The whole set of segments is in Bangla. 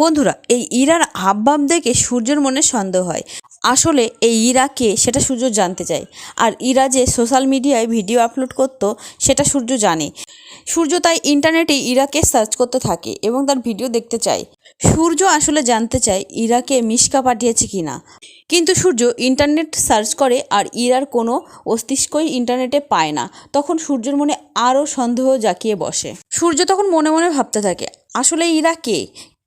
বন্ধুরা, এই ইরার হাবভাব দেখে সূর্যের মনে সন্দেহ হয়। আসলে এই ইরা কে সেটা সূর্য জানতে চায়। আর ইরা যে সোশ্যাল মিডিয়ায় ভিডিও আপলোড করতো, সেটা সূর্য জানে। সূর্য তাই ইন্টারনেটে ইরাকে সার্চ করতে থাকে এবং তার ভিডিও দেখতে চায়। সূর্য আসলে জানতে চায় ইরাকে মিশকা পাঠিয়েছে কিনা। কিন্তু সূর্য ইন্টারনেট সার্চ করে আর ইরার কোনো অস্তিষ্কই ইন্টারনেটে পায় না। তখন সূর্যের মনে আরও সন্দেহ জাকিয়ে বসে। সূর্য তখন মনে মনে ভাবতে থাকে, আসলে ইরা কে?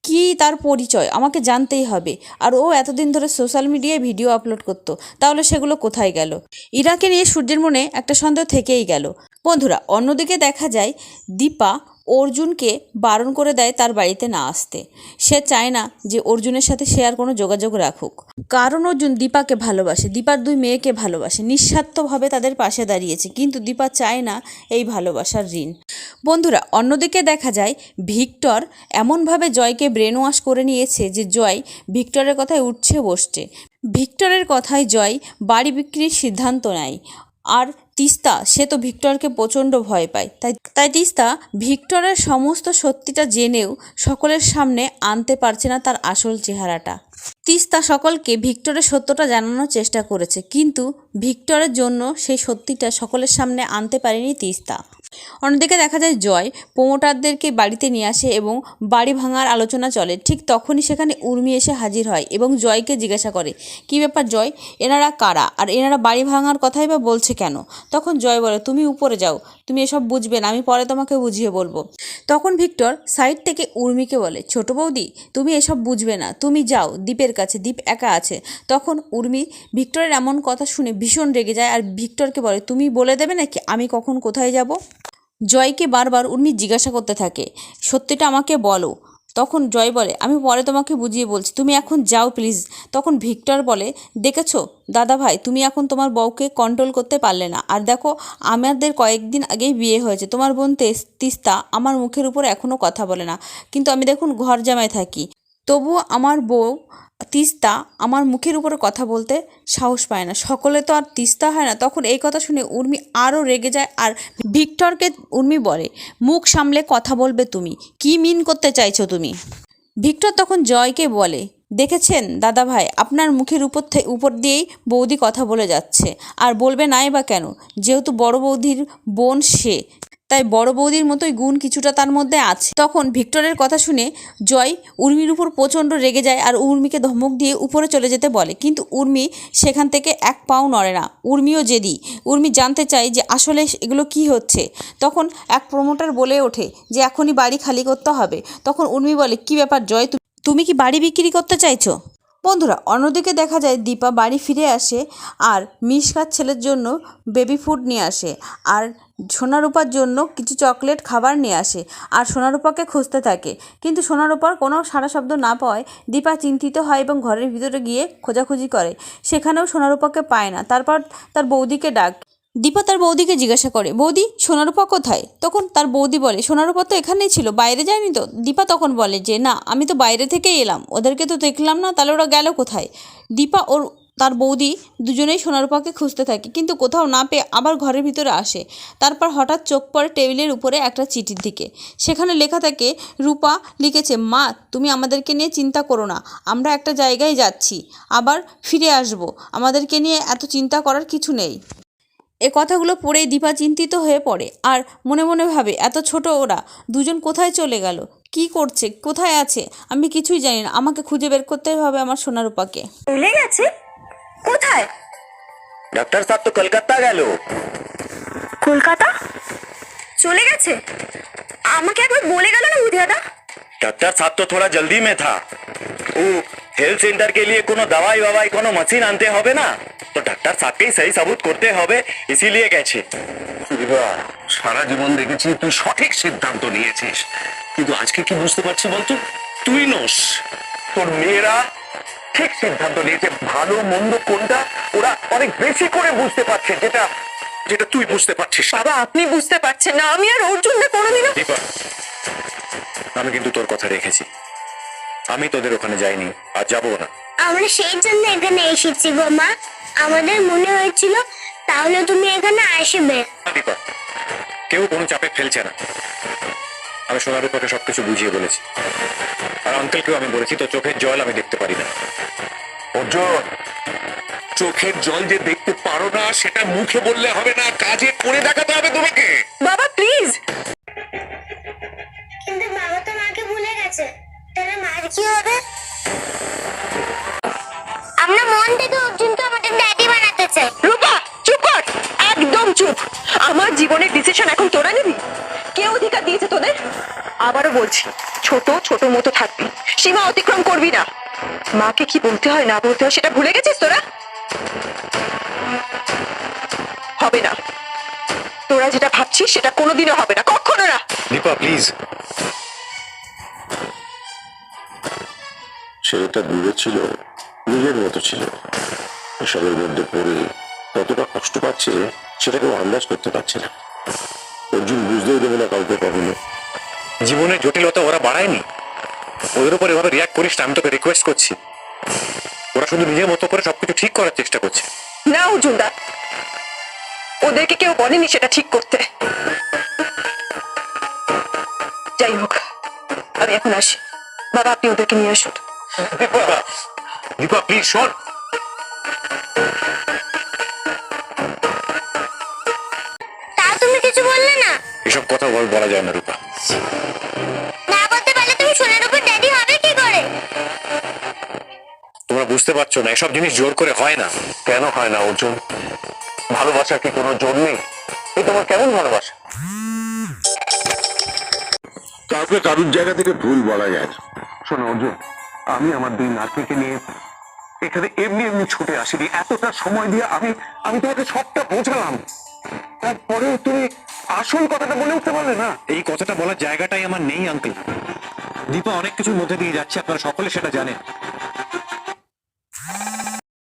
কী তার পরিচয়? আমাকে জানতেই হবে। আর ও এতদিন ধরে সোশ্যাল মিডিয়ায় ভিডিও আপলোড করতো। তাহলে সেগুলো কোথায় গেল? ইরাকে নিয়ে সূর্যের মনে একটা সন্দেহ থেকেই গেল। বন্ধুরা, অন্যদিকে দেখা যায় দীপা অর্জুনকে বারণ করে দেয় তার বাড়িতে না আসতে। সে চায় না যে অর্জুনের সাথে সে আর কোনো যোগাযোগ রাখুক। কারণ অর্জুন দীপাকে ভালোবাসে, দীপার দুই মেয়েকে ভালোবাসে, নিঃস্বার্থভাবে তাদের পাশে দাঁড়িয়েছে, কিন্তু দীপা চায় না এই ভালোবাসার ঋণ। বন্ধুরা, অন্যদিকে দেখা যায় ভিক্টর এমনভাবে জয়কে ব্রেন ওয়াশ করে নিয়েছে যে জয় ভিক্টরের কথায় উঠছে বসছে। ভিক্টরের কথায় জয় বাড়ি বিক্রির সিদ্ধান্ত নেয়। আর তিস্তা সে তো ভিক্টরকে প্রচণ্ড ভয় পায়। তাই তাই তিস্তা ভিক্টরের সমস্ত সত্যিটা জেনেও সকলের সামনে আনতে পারছে না তার আসল চেহারাটা। তিস্তা সকলকে ভিক্টরের সত্যটা জানানোর চেষ্টা করেছে, কিন্তু ভিক্টরের জন্য সেই সত্যিটা সকলের সামনে আনতে পারেনি তিস্তা। অন্যদিকে দেখা যায় জয় প্রমোটারদেরকে বাড়িতে নিয়ে আসে এবং বাড়ি ভাঙার আলোচনা চলে। ঠিক তখনই সেখানে উর্মি এসে হাজির হয় এবং জয়কে জিজ্ঞাসা করে, কী ব্যাপার জয়? এনারা কারা? আর এনারা বাড়ি ভাঙার কথাই বা বলছে কেন? তখন জয় বলে, তুমি উপরে যাও, তুমি এসব বুঝবে না, আমি পরে তোমাকে বুঝিয়ে বলব। তখন ভিক্টর সাইড থেকে উর্মিকে বলে, ছোট বৌদি, তুমি এসব বুঝবে না। তুমি যাও, দ্বীপের কাছে, দ্বীপ একা আছে। তখন উর্মি ভিক্টরের এমন কথা শুনে ভীষণ রেগে যায় আর ভিক্টরকে বলে, তুমি বলে দেবে নাকি আমি কখন কোথায় যাব? জয়কে বারবার উর্মি জিজ্ঞাসা করতে থাকে, সত্যিটা আমাকে বলো তখন জয় বলে, আমি পরে তোমাকে বুঝিয়ে বলছি। তুমি এখন যাও প্লিজ তখন ভিক্টর বলে, দেখেছ? দাদা ভাই, তুমি এখন তোমার বউকে কন্ট্রোল করতে পারলে না। আর দেখো, আমাদের কয়েকদিন আগেই বিয়ে হয়েছে। তোমার বোন তেস- তিস্তা আমার মুখের উপর এখনও কথা বলে না। কিন্তু আমি দেখুন ঘর জামায় থাকি। তবুও আমার বউ তিস্তা আমার মুখের উপরে কথা বলতে সাহস পায় না। সকলে তো আর তিস্তা হয় না। তখন এই কথা শুনে উর্মি আরও রেগে যায় আর ভিক্টরকে উর্মি বলে, মুখ সামলে কথা বলবে তুমি। কি মিন করতে চাইছো তুমি? ভিক্টর তখন জয়কে বলে, দেখেছেন দাদা ভাই আপনার মুখের উপর উপর দিয়েই বৌদি কথা বলে যাচ্ছে। আর বলবে নাই বা কেন? যেহেতু বড় বৌদির বোন সে তাই বড় বৌদির মতোই গুণ কিছুটা তার মধ্যে আছে। তখন ভিক্টরের কথা শুনে জয় উর্মির উপর প্রচণ্ড রেগে যায় আর উর্মিকে ধমক দিয়ে উপরে চলে যেতে বলে। কিন্তু উর্মি সেখান থেকে এক পাও নড়ে না। উর্মিও জেদি। উর্মি জানতে চায় যে আসলে এগুলো কি হচ্ছে। তখন এক প্রমোটার বলে ওঠে যে এখনই বাড়ি খালি করতে হবে। তখন উর্মি বলে, কি ব্যাপার জয় তুমি কি বাড়ি বিক্রি করতে চাইছো? বন্ধুরা, অন্যদিকে দেখা যায় দীপা বাড়ি ফিরে আসে আর মিশকার ছেলের জন্য বেবি ফুড নিয়ে আসে। আর সোনারূপার জন্য কিছু চকলেট খাবার নিয়ে আসে আর সোনারূপাকে খুঁজতে থাকে। কিন্তু সোনারূপার কোনো সারা শব্দ না পাওয়ায় দীপা চিন্তিত হয় এবং ঘরের ভিতরে গিয়ে খোঁজাখুঁজি করে। সেখানেও সোনারূপাকে পায় না। তারপর তার বৌদিকে ডাক। দীপা তার বৌদিকে জিজ্ঞাসা করে, বৌদি, সোনারূপা কোথায়? তখন তার বৌদি বলে, সোনারূপা তো এখানেই ছিল, বাইরে যায়নি তো? দীপা তখন বলে, যে না, আমি তো বাইরে থেকেই এলাম। ওদেরকে তো দেখলাম না, তাহলে ওরা গেল কোথায়? দীপা ওর তার বৌদি দুজনেই সোনারূপাকে খুঁজতে থাকে, কিন্তু কোথাও না পেয়ে আবার ঘরের ভিতরে আসে। তারপর হঠাৎ চোখ পড়ে টেবিলের উপরে একটা চিঠির দিকে। সেখানে লেখা থাকে, রূপা লিখেছে, মা, তুমি আমাদেরকে নিয়ে চিন্তা করো না, আমরা একটা জায়গায় যাচ্ছি, আবার ফিরে আসব, আমাদেরকে নিয়ে এত চিন্তা করার কিছু নেই। এ কথাগুলো পড়েই দীপা চিন্তিত হয়ে পড়ে, আর মনে মনে ভাবে, এত ছোট ওরা, দুজন কোথায় চলে গেল? কি করছে? কোথায় আছে? আমি কিছুই জানি না, আমাকে খুঁজে বের করতে হবে আমার সোনারূপাকে চলে গেছে? কোথায়? ডাক্তার সাহেব তো কলকাতা গেল। কলকাতা? চলে গেছে? আমাকে একবার বলে গেল না বুধিয়াদা ডাক্তার সাহেব তো থোড়া জলদি মে থা। ও হেলথ সেন্টার কে লিয়ে কোনো দাওয়াই বাবাই কোনো মেশিন আনতে হবে না। তো ডাক্তার সাহেবকেই সেই সাবুত করতে হবে ইসিলিয়ে গেছে। সারা জীবন দেখেছি তুই সঠিক সিদ্ধান্ত নিয়েছিস। কিন্তু আজকে কি বুঝতে পারছি বলতো? তুই নোস। তোর মেয়েরা ঠিক সিদ্ধান্ত নিয়েছে ভালো মন্দ কোনটা ওরা অনেক বেশি করে বুঝতে পারছে যেটা যেটা তুই বুঝতে পারছিস বাবা আপনি বুঝতে পারছেন না আমি আর অর্জুনকে কোনোদিনও দীপা আমি কিন্তু তোর কথা রেখেছি। আমি তোদের ওখানে যাইনি আর যাব না। আমরা সেই জন্য এখানে এসেছি গো মা। আমাদের মনে হয়েছিল তাহলে তুমি এখানে আসবে। দীপা কেউ কোনো চাপে ফেলছে না। আমি সোনারূপাকে সবকিছু বুঝিয়ে বলেছি। আর আঙ্কেলকেও আমি বলেছি তো চোখের জল আমি দেখতে পারি না। অর্জুন চোখের জল যে দেখতে পারো না সেটা মুখে বললে হবে না কাজে করে দেখাতে হবে তোমাকে। বাবা প্লিজ কিন্তু বাবা তো মাকে ভুলে গেছে। তাহলে মার কি হবে? আমরা মন থেকে অর্জুনকে আমাদের ড্যাডি বানাতে চাই। রূপা চুপ কর! একদম চুপ! আমার জীবনের ডিসিশন এখন তোরা নিবি? কে অধিকার দিয়েছে তোদের? আবারও বলছি ছোট ছোট মতো থাকবি। সীমা অতিক্রম করবি না। মাকে কি বলতে হয় না বলতে হয় সেটা ভুলে গেছিস তোরা? হবে না। তোরা যেটা ভাবছিস সেটা কোনোদিনও হবে না। কখনো না। দীপা প্লিজ ছেলেটা দূরে ছিল নিজের মতো ছিল। এসবের মধ্যে পড়ে কতটা কষ্ট পাচ্ছে সেটা কেউ আন্দাজ করতে পারছে না। দেবে না কাউকে কখনো। জীবনের জটিলতা ওরা বাড়ায়নি। ওদের উপর এভাবে রিয়াক্ট করিস আমি তোকে রিকোয়েস্ট করছি। ওরা শুধু নিজের মতো করে সবকিছু ঠিক করার চেষ্টা করছে। না অর্জুনদা। ওদেরকে কেউ বলেনি সেটা ঠিক করতে। যাই হোক আমি এখন আসি। বাবা আপনি ওদেরকে নিয়ে আসুন। দীপা দীপা প্লিজ শোন। এসব কথা বল বলা যায় না রূপা। না বলতে পারলে তুমি সোনার উপর ড্যাডি হবে কি করে? তোমরা বুঝতে পারছ না এসব জিনিস জোর করে হয় না। কেন হয় না অর্জুন? ভালোবাসার কি কোনো জোর নেই? এই তোমার কেমন ভালোবাসা? কাউকে কারুর জায়গা থেকে ভুল বলা যায় না। শোনো অর্জুন আমি আমার দুই নাতনিকে নিয়ে এখানে এমনি এমনি ছুটে আসিনি। এতটা সময় দিয়ে আমি আমি তোমাকে সবটা বোঝালাম। তারপরেও তুমি আসল কথাটা বলে উঠতে পারলে না? এই কথাটা বলার জায়গাটাই আমার নেই আঙ্কেল দীপা, অনেক কিছুর মধ্যে দিয়ে যাচ্ছে, আপনারা সকলে সেটা জানেন।